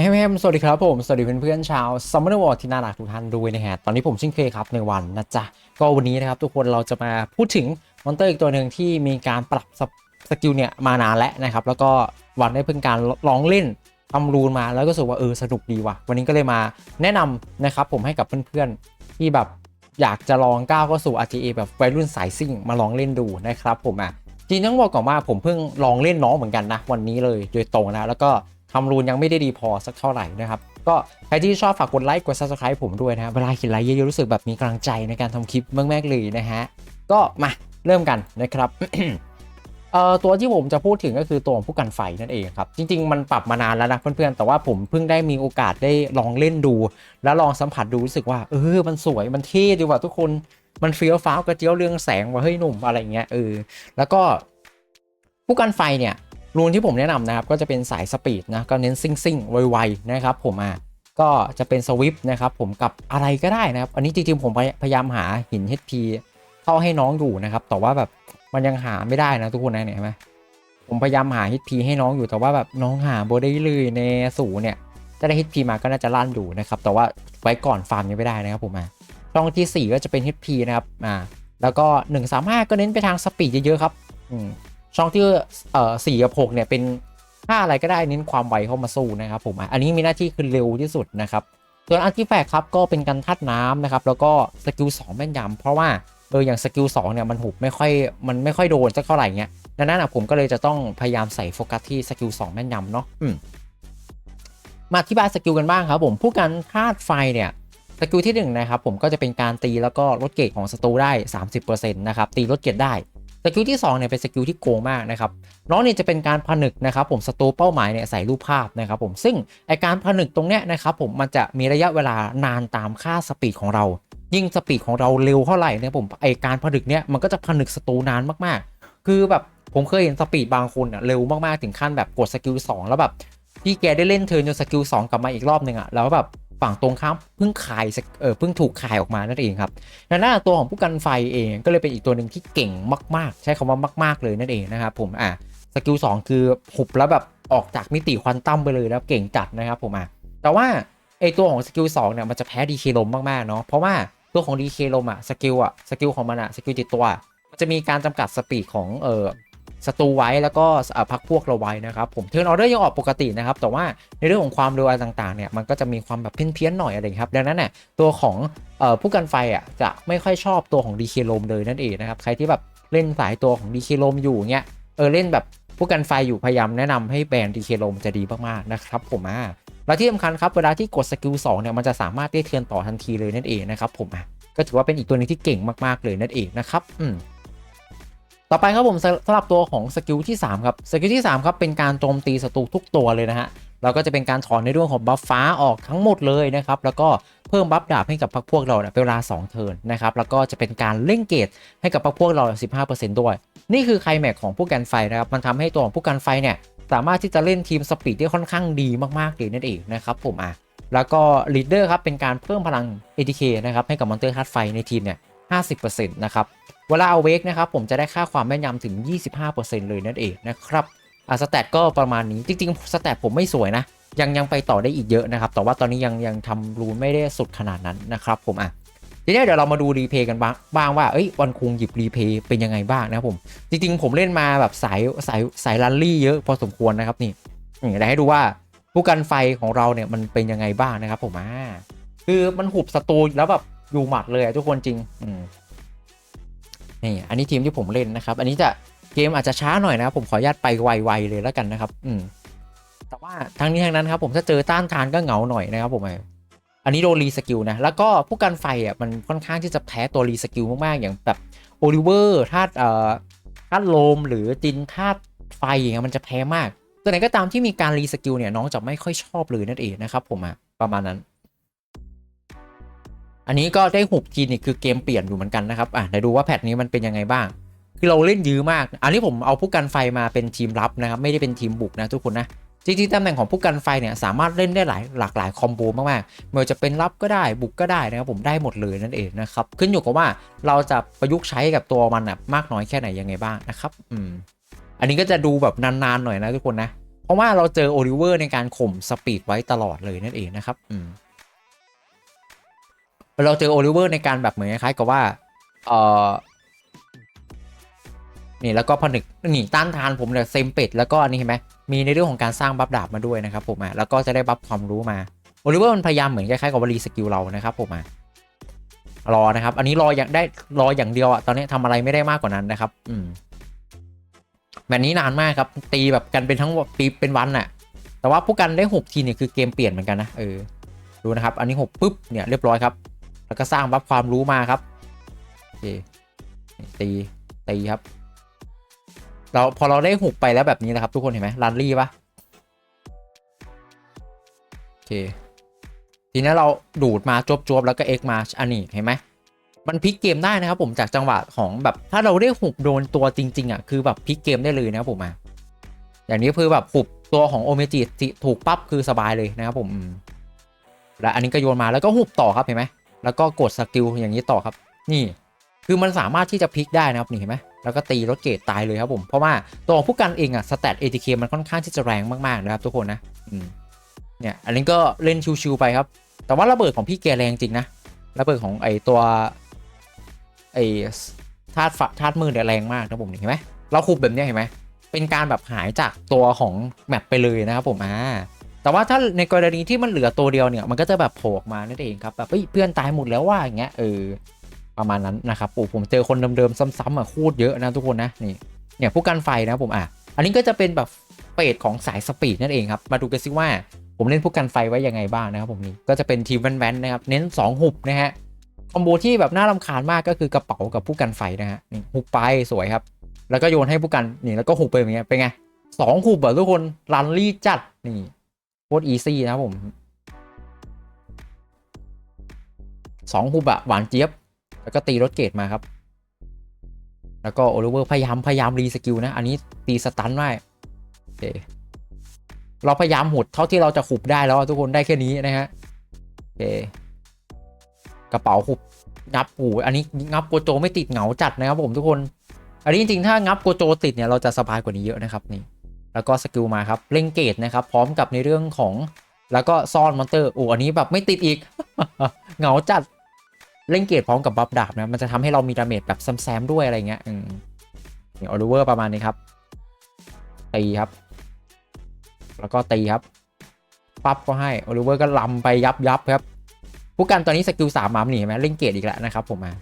แฮมแฮมสวัสดีครับผม สวัสดีเพื่อนๆชาวซัมเมอร์วอร์ที่น่ารักทุกท่านด้วยนะฮะ ตอนนี้ผมชิงเคยครับในวันนะจ๊ะ ก็วันนี้นะครับทุกคนเราจะมาพูดถึงมอนเตอร์อีกตัวหนึ่งที่มีการปรับสกสกิลเนี่ยมานานแล้วนะครับ แล้วก็วันได้เพิ่งการลองเล่นทำรูนมาแล้วก็รู้สึกว่าเออสนุกดีว่ะ วันนี้ก็เลยมาแนะนำนะครับผมให้กับเพื่อนๆที่แบบอยากจะลองก้าวเข้าสู่ RTA แบบวัยรุ่นสายซิ่งมาลองเล่นดูนะครับผมอะจริงต้องบอกก่อนว่าผมเพิ่งลองเล่นน้องเหมือนกันนะวันนี้เลยโดยตรงนะแล้วก็ ทำรูนยังไม่ได้ดีพอสักเท่าไหร่นะครับ ก็ใครที่ชอบฝากกดไลค์กด subscribe ผมด้วยนะเวลาเห็นไลค์เยอะๆรู้สึกแบบมีกำลังใจในการทำคลิปมากๆเลยนะฮะก็มาเริ่มกันนะครับเอ่อตัวที่ผมจะพูดถึงก็คือตัวของผู้กันไฟนั่นเองครับ จริง ๆ มันปรับมานานแล้วนะเพื่อนๆ แต่ว่าผมเพิ่งได้มีโอกาสได้ลองเล่นดู แล้วลองสัมผัสดูรู้สึกว่าเออมันสวยมันเท่ดีว่ะทุกคนมันเฟี้ยวฟ้าวกระเจียวเรืองแสงว่าเฮ้ยหนุ่มอะไรเงี้ยเออแล้วก็ผู้กันไฟเนี่ย รูนที่ผมแนะนำนะครับก็จะเป็นสายสปีดนะก็เน้นซิ่งซิ่งๆไวๆนะครับผมอะก็จะเป็นสวิปนะครับผมกับอะไรก็ได้นะครับ อันนี้จริงๆผมพยายามหาหิน HP เข้าให้น้องอยู่นะครับแต่ว่าแบบมันยังหาไม่ได้นะทุกคนนะเนี่ยเห็นไหมผมพยายามหา HP ให้น้องอยู่แต่ว่าแบบน้องหาโบได้เลยในสูเนี่ยจะได้ HP มาก็น่าจะลั่นอยู่นะครับแต่ว่าไว้ก่อนฟาร์มยังไม่ได้นะครับผมอะช่องทีสี่4 ก็จะเป็น HP นะครับอ่าแล้วก็ 1 3 5 ก็เน้นไปทางสปีดเยอะๆครับอืม ช่องที่เอ่อสี่กับหกเนี่ยเป็นค่าอะไรก็ได้เน้นความไวเข้ามาสู้นะครับผมอันนี้มีหน้าที่คือเร็วที่สุดนะครับส่วนอัลติแฟกครับก็เป็นการทัดน้ำนะครับแล้วก็สกิล2แม่นยำเพราะว่าเอออย่างสกิล2เนี่ยมันหุบไม่ค่อยมันไม่ค่อยโดนสักเท่าไหร่เงี้ยดังนั้นอะผมก็เลยจะต้องพยายามใส่โฟกัสที่สกิล2แม่นยำเนาะอืมมาอธิบายสกิลกันบ้างครับผมผู้การธาตุไฟเนี่ยสกิลที่หนึ่งนะครับผมก็จะเป็นการตีแล้วก็ลดเกรดของศัตรูได้ 30%นะครับตีลดเกรดได้ สกิลที่2เนี่ยเป็นสกิลที่โกงมากนะครับน้องเนี่ยจะเป็นการผนึกนะครับผมศัตรูเป้าหมายเนี่ยใส่รูปภาพนะครับผมซึ่งไอการผนึกตรงเนี้ยนะครับผมมันจะมีระยะเวลานานตามค่าสปีดของเรา ยิ่งสปีดของเราเร็วเท่าไหร่เนี่ยผมไอการผนึกเนี่ยมันก็จะผนึกศัตรูนานมากๆ คือแบบผมเคยเห็นสปีดบางคนอะเร็วมากๆถึงขั้นแบบกดสกิล2แล้วแบบพี่แกได้เล่นเทิร์นจนสกิล2กลับมาอีกรอบหนึ่งอะแล้วแบบ ฝั่งตรงข้ามเพิ่งขายสกเออเพิ่งถูกขายออกมานั่นเองครับดังนั้นตัวของผู้กันไฟเองก็เลยเป็นอีกตัวหนึ่งที่เก่งมาก ๆ ใช้คำว่ามาก ๆ เลยนั่นเองนะครับผมอะสกิล2คือหุบแล้วแบบออกจากมิติควอนตัมไปเลยแล้วเก่งจัดนะครับผมอะแต่ว่าไอตัวของสกิล2เนี่ยมันจะแพ้ดีเคลมมากๆเนาะเพราะว่าตัวของดีเคลมอะสกิลอะสกิลของมันอะสกิลติดตัวจะมีการจำกัดสปีดของเออ ศัตรูไว้แล้วก็พักพวกเราไว้นะครับผมเทิร์นออเดอร์ยังออกปกตินะครับแต่ว่าในเรื่องของความเร็วอะไรต่างๆเนี่ยมันก็จะมีความแบบเพี้ยนๆหน่อยอะไรครับดังนั้นเนี่ยตัวของออผู้กันไฟอะจะไม่ค่อยชอบตัวของดีเคโลมเลยนั่นเองนะครับใครที่แบบเล่นสายตัวของดีเคโลมอยู่เงี้ยเออเล่นแบบผู้กันไฟอยู่พยายามแนะนำให้แบนดีเคโลมจะดีมากๆนะครับผมอะและที่สำคัญครับเวลาที่กดสกิล2เนี่ยมันจะสามารถได้เทือนต่อทันทีเลยนั่นเองนะครับผมอะก็ถือว่าเป็นอีกตัวหนึงที่เก่งมากๆเลยนั่นเองนะครับอืม ต่อไปครับผมสำหรับตัวของสกิลที่ 3 ครับ สกิลที่ 3 ครับเป็นการโจมตีศัตรูทุกตัวเลยนะฮะเราก็จะเป็นการถอนในเรื่องของบัฟฟ้าออกทั้งหมดเลยนะครับ แล้วก็เพิ่มบัฟดาบให้กับพรรคพวกเราเนี่ยเป็นเวลา 2 เทิร์นนะครับ แล้วก็จะเป็นการเล่งเกตให้กับพรรคพวกเรา 15%ด้วย นี่คือไคลแม็กของผู้กันไฟนะครับ มันทำให้ตัวของผู้กันไฟเนี่ยสามารถที่จะเล่นทีมสปีดได้ค่อนข้างดีมากๆเลยนั่นเองนะครับผมอะ แล้วก็ลีดเดอร์ครับเป็นการเพิ่มพลัง ATK นะครับให้กับมอนเตอร์ธาตุไฟในทีมเนี่ย50%นะครับ เวลาเอาเวกนะครับผมจะได้ค่าความแม่นยำถึง 25%เลยนั่นเองนะครับอะสแตทก็ประมาณนี้จริงๆสแตทผมไม่สวยนะ ยังยังไปต่อได้อีกเยอะนะครับ แต่ว่าตอนนี้ยังยังทำรูนไม่ได้สุดขนาดนั้นนะครับผมอะทีนี้เดี๋ยวเรามาดูรีเพย์กันบ้างบ้างว่าเอ้ยวันคุงหยิบรีเพย์เป็นยังไงบ้างนะครับผมจริงๆ ผมเล่นมาแบบสายสายสายลันลี่เยอะพอสมควรนะครับนี่เดี๋ยวให้ดูว่าผู้กันไฟของเราเนี่ยมันเป็นยังไงบ้างนะครับผมอ่าคือมันหุบศัตรูแล้วแบบอยู่หมัดเลยทุกคนจริง อืม นี่อันนี้ทีมที่ผมเล่นนะครับ อันนี้จะเกมอาจจะช้าหน่อยนะครับผมขออนุญาตไปไวๆเลยแล้วกันนะครับ อืมแต่ว่าทั้งนี้ทั้งนั้นครับผมถ้าเจอต้านทานก็เหงาหน่อยนะครับผมอันนี้โดนรีสกิลนะแล้วก็ผู้กันไฟอะมันค่อนข้างที่จะแพ้ตัวรีสกิลมากๆอย่างแบบโอลิเวอร์ธาตุเอ่อธาตุลมหรือจินธาตุไฟอย่างเงี้ยมันจะแพ้มากตัวไหนก็ตามที่มีการรีสกิลเนี่ยน้องจะไม่ค่อยชอบเลยนั่นเองนะครับผมอะประมาณนั้น อันนี้ก็ได้หุบทีนี่คือเกมเปลี่ยนอยู่เหมือนกันนะครับอะเดี๋ยวดูว่าแพทนี้มันเป็นยังไงบ้าง คือเราเล่นยื้อมาก อันนี้ผมเอาผู้กันไฟมาเป็นทีมรับนะครับไม่ได้เป็นทีมบุกนะทุกคนนะจริงๆตำแหน่งของผู้กันไฟเนี่ยสามารถเล่นได้หลายหลากหลายคอมโบมากๆไม่ว่าจะเป็นรับก็ได้บุกก็ได้นะครับผมได้หมดเลยนั่นเองนะครับขึ้นอยู่กับว่าเราจะประยุกต์ใช้กับตัวมันนะมากน้อยแค่ไหนยังไงบ้างนะครับอืมอันนี้ก็จะดูแบบนานๆหน่อยนะทุกคนนะ เพราะว่าเราเจอโอลิเวอร์ในการข่มสปีดไว้ตลอดเลยนั่นเองนะครับอืม เราเจอโอลิเวอร์ในการแบบเหมือนคล้ายๆกับว่าเออนี่แล้วก็ผนึกนี่ต้านทานผมเนี่ยเซมเป็ดแล้วก็อันนี้เห็นไหมมีในเรื่องของการสร้างบัฟดาบมาด้วยนะครับผมอะแล้วก็จะได้บัฟความรู้มาโอลิเวอร์มันพยายามเหมือนคล้ายๆกับวารีสกิลเรานะครับผมอะรอนะครับ อันนี้รออย่างได้รออย่างเดียวอะตอนนี้ทำอะไรไม่ได้มากกว่านั้นนะครับ อืมแบบนี้นานมากครับ ตีแบบกันเป็นทั้งตีเป็นวันน่ะ แต่ว่าผู้กันได้หกทีเนี่ยคือเกมเปลี่ยนเหมือนกันนะเออดูนะครับ อันนี้หกปุ๊บเนี่ยเรียบร้อยครับ แล้วก็สร้างบัฟความรู้มาครับโอเคตีตีครับ เราพอเราได้หุบไปแล้วแบบนี้นะครับ ทุกคนเห็นไหมรันลี่ปะโอเค ทีนี้เราดูดมาจวบจวบๆแล้วก็เอ็กมาอันนี้เห็นไหมมันพลิกเกมได้นะครับผมจากจังหวะของแบบถ้าเราได้หุบโดนตัวจริง ๆอะคือแบบพลิกเกมได้เลยนะครับผมอะอย่างนี้คือแบบหุบตัวของโอเมจิถูกปั๊บคือสบายเลยนะครับผมและอันนี้ก็โยนมาแล้วก็หุบต่อครับเห็นไหม แล้วก็กดสกิลอย่างนี้ต่อครับ นี่ คือมันสามารถที่จะพลิกได้นะครับนี่เห็นไหมแล้วก็ตีรถเกตตายเลยครับผม เพราะว่าตัวผู้กันเองอะสแตท ATK มันค่อนข้างที่จะแรงมากๆนะครับทุกคนนะเนี่ยอันนี้ก็เล่นชิวๆไปครับ แต่ว่าระเบิดของพี่แกแรงจริงนะระเบิดของไอตัวไอธาตุฝธาตุมือเนี่ยแรงมากนะผมเห็นไหมเราคุบแบบนี้เห็นไหมเป็นการแบบหายจากตัวของแมปไปเลยนะครับผมอ่า แต่ว่าถ้าในกรณีที่มันเหลือตัวเดียวเนี่ยมันก็จะแบบโผล่ออกมานั่นเองครับแบบเพื่อนตายหมดแล้วว่าอย่างเงี้ยเออประมาณนั้นนะครับโอ้ผมเจอคนเดิมๆซ้ำๆอะโคตรเยอะนะทุกคนนะนี่เนี่ยผู้กันไฟนะผมอะอันนี้ก็จะเป็นแบบเปรตของสายสปีดนั่นเองครับมาดูกันซิว่าผมเล่นผู้กันไฟไว้ยังไงบ้างนะครับผมนี่ก็จะเป็นทีมแวนๆนะครับเน้น 2 หุบนะฮะคอมโบที่แบบน่ารำคาญมากก็คือกระเป๋ากับผู้กันไฟนะฮะนี่หุบไปสวยครับ แล้วก็โยนให้ผู้กันนี่แล้วก็หุบไปอย่างเงี้ยเป็นไงสองหุบแบบทุกคนรันลี่จัดนี่ โคตรอีซี่นะครับผมสองหุบอะหวานเจี๊ยบ แล้วก็ตีรถเกตมาครับ แล้วก็โอลิเวอร์พยายามพยายามรีสกิลนะ อันนี้ตีสตันไม่โอเคเราพยายามหุดเท่าที่เราจะขุบได้แล้วทุกคนได้แค่นี้นะฮะโอเคกระเป๋าขุบงับปูอันนี้งับโกโจไม่ติดเหงาจัดนะครับผมทุกคน อันนี้จริงๆถ้างับโกโจติดเนี่ยเราจะสบายกว่านี้เยอะนะครับนี่ แล้วก็สกิลมาครับเล่งเกตนะครับ พร้อมกับในเรื่องของแล้วก็ซ่อนมอนเตอร์โอ้อันนี้แบบไม่ติดอีก เหงาจัดเล่นเกตพร้อมกับบัฟดาบนะมันจะทำให้เรามีดาเมจแบบแซมๆด้วยอะไรเงี้ยอืมนี่ออลิเวอร์ประมาณนี้ครับตีครับ แล้วก็ตีครับปั๊บก็ให้ออลิเวอร์ก็ลำไปยับยับครับผู้กันตอนนี้สกิลสามมาหนีไหมเล่นเกตอีกแล้วนะครับผมมา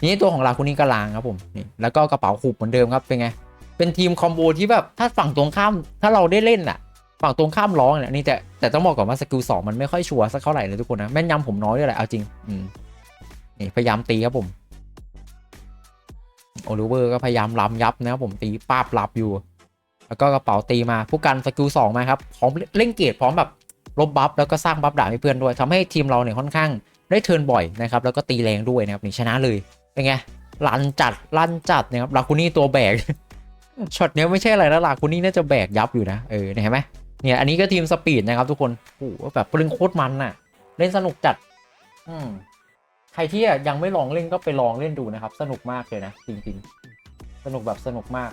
นี่ตัวของเราคนนี้ก็ลางครับผมนี่แล้วก็กระเป๋าขุบเหมือนเดิมครับเป็นไง เป็นทีมคอมโบที่แบบถ้าฝั่งตรงข้ามถ้าเราได้เล่นอะฝั่งตรงข้ามร้องเนี่ยนี่แต่แต่ต้องบอกก่อนว่าสกิลสองมันไม่ค่อยชัวร์สักเท่าไหร่เลยทุกคนนะแม่นยำผมน้อยด้วยแหละเอาจริงอืมนี่พยายามตีครับผมโอลิเวอร์ก็พยายามล้ำยับนะครับผมตีป้าบลับอยู่ แล้วก็กระเป๋าตีมาผู้กันสกิลสองมาครับพร้อมเล่นเกตพร้อมแบบลบบัฟแล้วก็สร้างบัฟด่าให้เพื่อนด้วยทำให้ทีมเราเนี่ยค่อนข้างได้เทิร์นบ่อยนะครับแล้วก็ตีแรงด้วยนะครับนี่ชนะเลยเป็นไงลันจัดลั่นจัดนะครับลาคูนี่ตัวแบก ช็อตเนี้ยไม่ใช่อะไรแล้วลาคูนี่น่าจะแบกยับอยู่นะ เออเห็นไหมเนี่ยอันนี้ก็ทีมสปีดนะครับทุกคนโอ้โหแบบปรึงโคตรมันน่ะ เล่นสนุกจัด อืมใครที่ยังไม่ลองเล่นก็ไปลองเล่นดูนะครับ สนุกมากเลยนะ จริง ๆ สนุกแบบสนุกมาก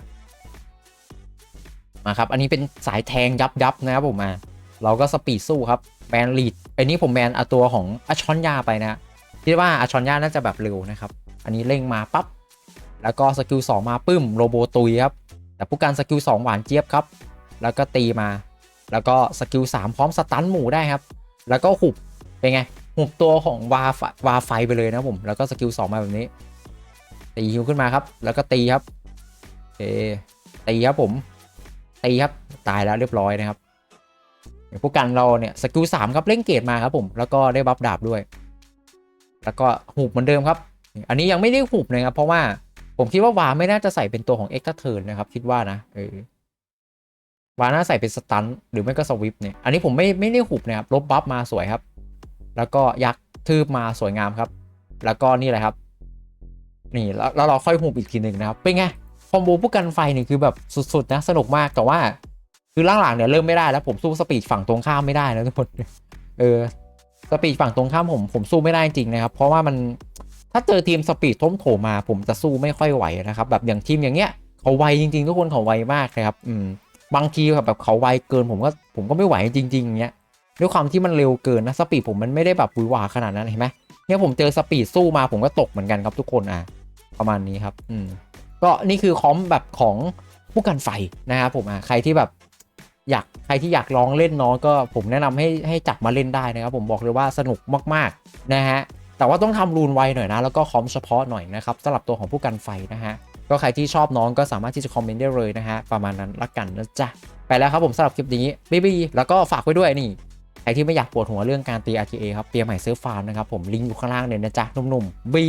มาครับ อันนี้เป็นสายแทงยับยับนะครับผมมา เราก็สปีดสู้ครับแบนลีดอันนี้ผมแบนเอาตัวของอาชอนยาไปนะคิดว่าอาชอนยาน่าจะแบบเร็วนะครับ อันนี้เร่งมาปั๊บแล้วก็สกิล2มาปึ้มโรโบตุยครับ แต่ผู้การสกิล2หวานเจี๊ยบครับ แล้วก็ตีมา แล้วก็สกิล3พร้อมสตันหมู่ได้ครับ แล้วก็หุบเป็นไง หุบตัวของวาวาไฟไปเลยนะผม แล้วก็สกิลสองมาแบบนี้ ตีฮิวขึ้นมาครับ แล้วก็ตีครับโอตีครับผม ตีครับ ตายแล้วเรียบร้อยนะครับพวกกันเราเนี่ยสกิลสามครับเล่นเกตมาครับผม แล้วก็ได้บัฟดาบด้วย แล้วก็หุบเหมือนเดิมครับ อันนี้ยังไม่ได้หุบนะครับเพราะว่า ผมคิดว่าวาไม่น่าจะใส่เป็นตัวของเอ็กซ์เทิร์นนะครับ คิดว่านะเออวาน่าใส่เป็นสตันหรือไม่ก็สวิปเนี่ย อันนี้ผมไม่ไม่ได้หุบนะครับลบบัฟมาสวยครับ แล้วก็ยักษ์ทืบมาสวยงามครับ แล้วก็นี่แหละครับ นี่แล้วเราค่อยหุบอีกทีหนึ่งนะครับเป็นไงคอมโบผู้กันไฟนี่คือแบบสุดๆนะสนุกมากแต่ว่า คือล่างหลังเนี่ยเริ่มไม่ได้แล้วผมสู้สปีดฝั่งตรงข้ามไม่ได้นะทุกคนเออสปีดฝั่งตรงข้ามผมผมสู้ไม่ได้จริงนะครับ เพราะว่ามัน ถ้าเจอทีมสปีดท้มโถมา ผมจะสู้ไม่ค่อยไหวนะครับ แบบอย่างทีมอย่างเงี้ยเขาไวจริง ๆ ทุกคนเขาไวมากนะครับ อืมบางทีแบบเขาไวเกินผมก็ผมก็ไม่ไหวจริงๆอย่างเงี้ยด้วยความที่มันเร็วเกินนะสปีดผมมันไม่ได้แบบวือหวาขนาดนั้นเห็นไหมเนี่ยผมเจอสปีดสู้มาผมก็ตกเหมือนกันครับทุกคนอะประมาณนี้ครับ อืมก็นี่คือคอมแบบของผู้กันไฟนะครับผมอะใครที่แบบอยากใครที่อยากลองเล่นเนาะก็ผมแนะนำให้ให้จับมาเล่นได้นะครับ ผมบอกเลยว่าสนุกมากๆนะฮะ แต่ว่าต้องทำรูนไวหน่อยนะ แล้วก็คอมเฉพาะหน่อยนะครับสำหรับตัวของผู้กันไฟนะฮะก็ใครที่ชอบน้องก็สามารถที่จะคอมเมนต์ได้เลยนะฮะประมาณนั้นละกันนะจ๊ะไปแล้วครับผมสำหรับคลิปนี้บ๊ายบายแล้วก็ฝากไว้ด้วยนี่ใครที่ไม่อยากปวดหัวเรื่องการตี RTA ครับเตรียมใหม่เซิร์ฟฟาร์มนะครับผมลิงก์อยู่ข้างล่างเลยนะจ๊ะหนุ่มๆบี